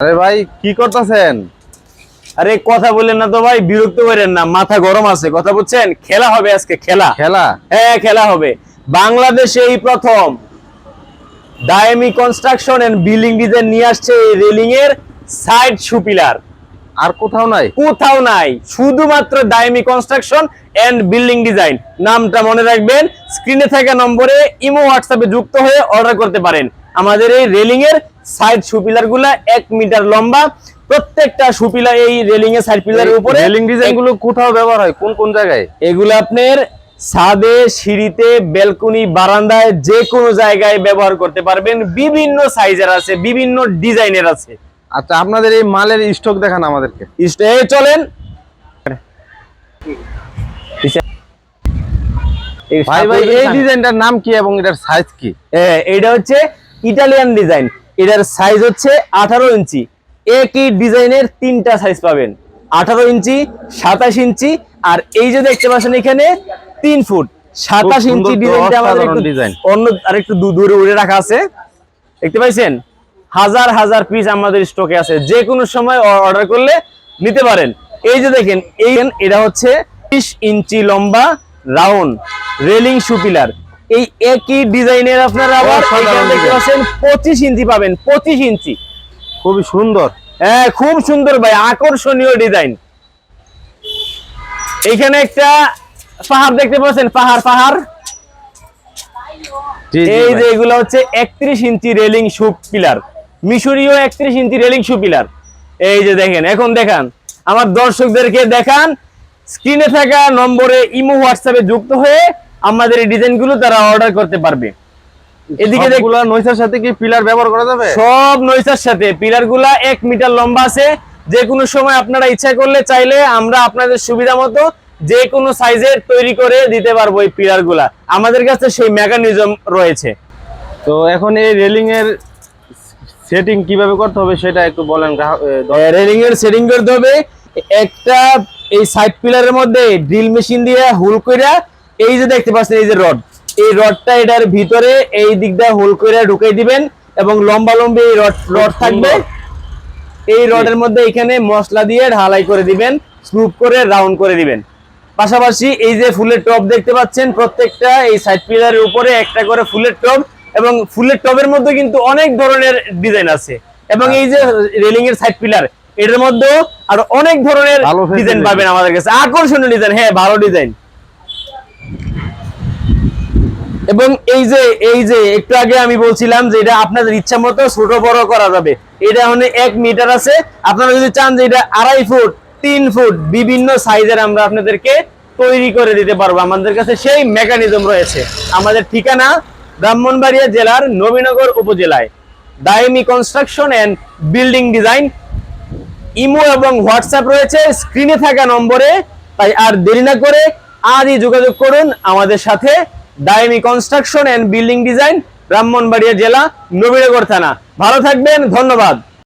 আরে ভাই কি করতেছেন? আরে কথা বললেন না তো ভাই বিরক্ত করেন না মাথা গরম আছে কথা বুঝছেন খেলা হবে আজকে খেলা। খেলা? হ্যাঁ খেলা হবে। বাংলাদেশে এই প্রথম Daimi construction and building design নিয়ে আসছে এই রেলিং এর সাইড সুপিলার আর কোথাও নাই? কোথাও নাই শুধুমাত্র Daimi construction and building design নামটা মনে রাখবেন স্ক্রিনে থাকা নম্বরে ইমো হোয়াটসঅ্যাপে যুক্ত হয়ে অর্ডার করতে পারেন। আমাদের এই রেলিং এর সাইড সুপিলারগুলা এক মিটার লম্বা। প্রত্যেকটা সুপিলা এই রেলিং এর সাইড পিলারের উপরে। রেলিং ডিজাইনগুলো কোথাও ব্যবহার হয়? কোন কোন জায়গায়? এগুলো আপনার ছাদে সিঁড়িতে বেলকনি বারান্দায় যে কোনো জায়গায় ব্যবহার করতে পারবেন। বিভিন্ন সাইজের আছে বিভিন্ন ডিজাইনের আছে। আচ্ছা আপনাদের এই মালের স্টক দেখান আমাদেরকে। চলেন। ভাই ভাই এই ডিজাইনটার নাম কি এবং এটার সাইজ কি? এইটা হচ্ছে ইটালিয়ান ডিজাইন এটার সাইজ হচ্ছে আঠারো ইঞ্চি। একই ডিজাইনের তিনটা সাইজ পাবেন। আঠারো ইঞ্চি সাতাশ ইঞ্চি আর এই যে দেখতে পাচ্ছেন এখানে তিন ফুট। সাতাশ ইঞ্চি ডিজাইনটা আমাদের। অন্য আর একটু দূরে উড়ে রাখা আছে। দেখতে পাইছেন? হাজার হাজার পিস আমাদের স্টকে আছে। যে কোনো সময় অর্ডার করলে নিতে পারেন। এই যে দেখেন এই এটা হচ্ছে বিশ ইঞ্চি লম্বা রাউন্ড রেলিং সুপিলার এই একই ডিজাইনের আপনারা আবার পঁচিশ ইঞ্চি পাবেন পঁচিশ ইঞ্চি। খুবই সুন্দর। হ্যাঁ খুব সুন্দর ভাই আকর্ষণীয় ডিজাইন। এখানে একটা পাহাড় দেখতে পাচ্ছেন পাহাড় পাহাড়। এই যে এগুলো হচ্ছে একত্রিশ ইঞ্চি রেলিং শু পিলার। মিশরীয় একত্রিশ ইঞ্চি রেলিং শু পিলার। এই যে দেখেন এখন দেখান আমার দর্শকদেরকে দেখান স্ক্রিনে থাকা নম্বরে ইমো হোয়াটসঅ্যাপে যুক্ত হয়ে আমাদের এই ডিজাইনগুলো তারা অর্ডার করতে পারবে। এদিকে দেখ সবগুলা নৈসার সাথে কি পিলার ব্যবহার করা যাবে? সব নৈসার সাথে। পিলারগুলা এক মিটার লম্বা আছে। যে কোনো সময় আপনারা ইচ্ছা করলে চাইলে আমরা আপনাদের সুবিধা মতো যে কোনো সাইজের তৈরি করে দিতে পারব এই পিলারগুলা আমাদের কাছে সেই মেকানিজম রয়েছে। তো এখন এই রেলিং এর সেটিং কীভাবে করতে হবে সেটা একটু বলেন রেলিং এর সেটিং করতে হবে। একটা এই সাইড পিলারের মধ্যে ড্রিল মেশিন দিয়ে হুল কইরা এই যে দেখতে পাচ্ছেন এই যে রড। এই রডটা এটার ভিতরে এই দিকটা দিয়ে করে ঢুকাই দিবেন এবং লম্বা লম্বি এই রড রড থাকবে। এই রডের মধ্যে এখানে মশলা দিয়ে ঢালাই করে দিবেন স্মুথ করে রাউন্ড করে দিবেন। পাশাপাশি এই যে ফুলের টপ দেখতে পাচ্ছেন প্রত্যেকটা এই সাইড পিলারের উপরে একটা করে ফুলের টপ এবং ফুলের টবের মধ্যে কিন্তু অনেক ধরনের ডিজাইন আছে। এবং এই যে রেলিং এর সাইড পিলার এটার মধ্যেও আরও অনেক ধরনের ডিজাইন পাবেন আমাদের কাছে। আকর্ষণীয় ডিজাইন হ্যাঁ ভালো ডিজাইন এবং এই যে এই যে, একটু আগে আমি বলছিলাম যে এটা আপনাদের ইচ্ছা মতো ছোট বড় করা যাবে। এটা মানে এক মিটার আছে। আপনারা যদি চান যে এটা আড়াই ফুট, তিন ফুট বিভিন্ন সাইজের আমরা আপনাদেরকে তৈরি করে দিতে পারব। আমাদের কাছে সেই মেকানিজম রয়েছে। আমাদের ঠিকানা ব্রাহ্মণবাড়িয়া জেলার নবীনগর উপজেলায়। Daimi construction and building design imo এবং হোয়াটসঅ্যাপ রয়েছে। স্ক্রিনে থাকা নম্বরে। তাই আর দেরি না করে আজই যোগাযোগ করুন আমাদের সাথে। Daimi construction and building design Brahmanbaria জেলা নবীনগর থানা। ভালো থাকবেন ধন্যবাদ।